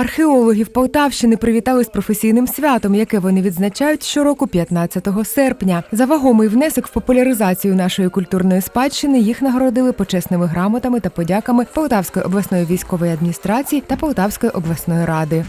Археологів Полтавщини привітали з професійним святом, яке вони відзначають щороку 15 серпня. За вагомий внесок в популяризацію нашої культурної спадщини їх нагородили почесними грамотами та подяками Полтавської обласної військової адміністрації та Полтавської обласної ради.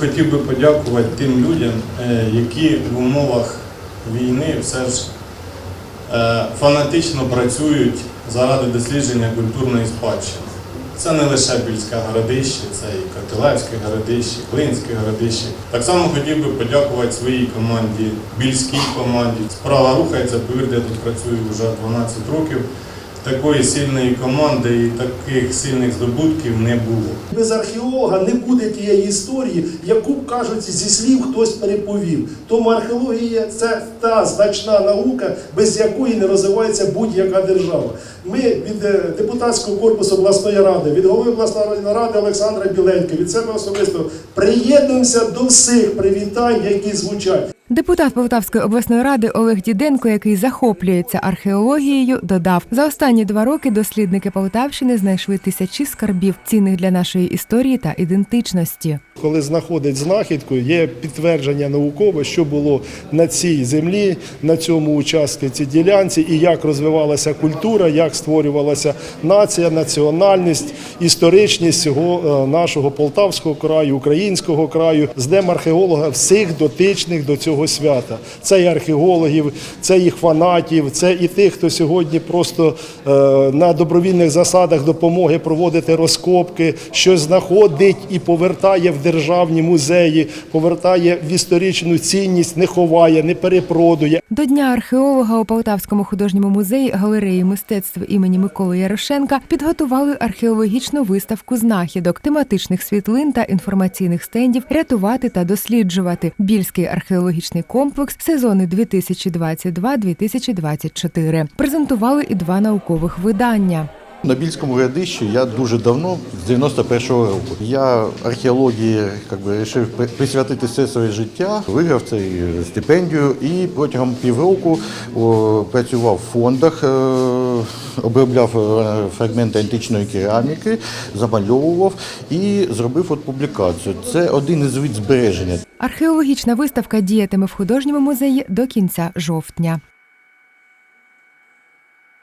Хотів би подякувати тим людям, е, які в умовах війни все ж е, фанатично працюють заради дослідження культурної спадщини. Це не лише Більське городище, це і Котелевське городище, Клинське городище. Так само хотів би подякувати своїй команді, більській команді. Справа рухається, повірте, я тут працюю вже 12 років. Такої сильної команди і таких сильних здобутків не було. Без археолога не буде тієї історії, яку кажуть зі слів хтось переповів. Тому археологія це та значна наука, без якої не розвивається будь-яка держава. Ми від е, депутатського корпусу обласної ради, від голови обласної ради Олександра Біленька, від себе особисто приєднуємося до всіх привітань, які звучать. Депутат Полтавської обласної ради Олег Діденко, який захоплюється археологією, додав за останні два роки дослідники Полтавщини знайшли тисячі скарбів, цінних для нашої історії та ідентичності. Коли знаходить знахідку, є підтвердження наукове, що було на цій землі, на цьому участку, цій ділянці, і як розвивалася культура, як створювалася нація, національність, історичність цього е, нашого полтавського краю, українського краю, з днем археолога всіх дотичних до цього свята. Це і археологів, це їх фанатів, це і тих, хто сьогодні просто е, на добровільних засадах допомоги проводити розкопки, щось знаходить і повертає в державні музеї, повертає в історичну цінність, не ховає, не перепродує. До Дня археолога у Полтавському художньому музеї галереї мистецтв імені Миколи Ярошенка підготували археологічну виставку знахідок, тематичних світлин та інформаційних стендів рятувати та досліджувати. Більський археологічний комплекс сезони 2022-2024. Презентували і два наукових видання. На Більському радищі я дуже давно, з 91-го року. Я археології якби вирішив присвятити все своє життя, виграв цей стипендію і протягом півроку о, працював в фондах, е, обробляв е, фрагменти античної кераміки, замальовував і зробив от публікацію. Це один із вид збереження. Археологічна виставка діятиме в художньому музеї до кінця жовтня.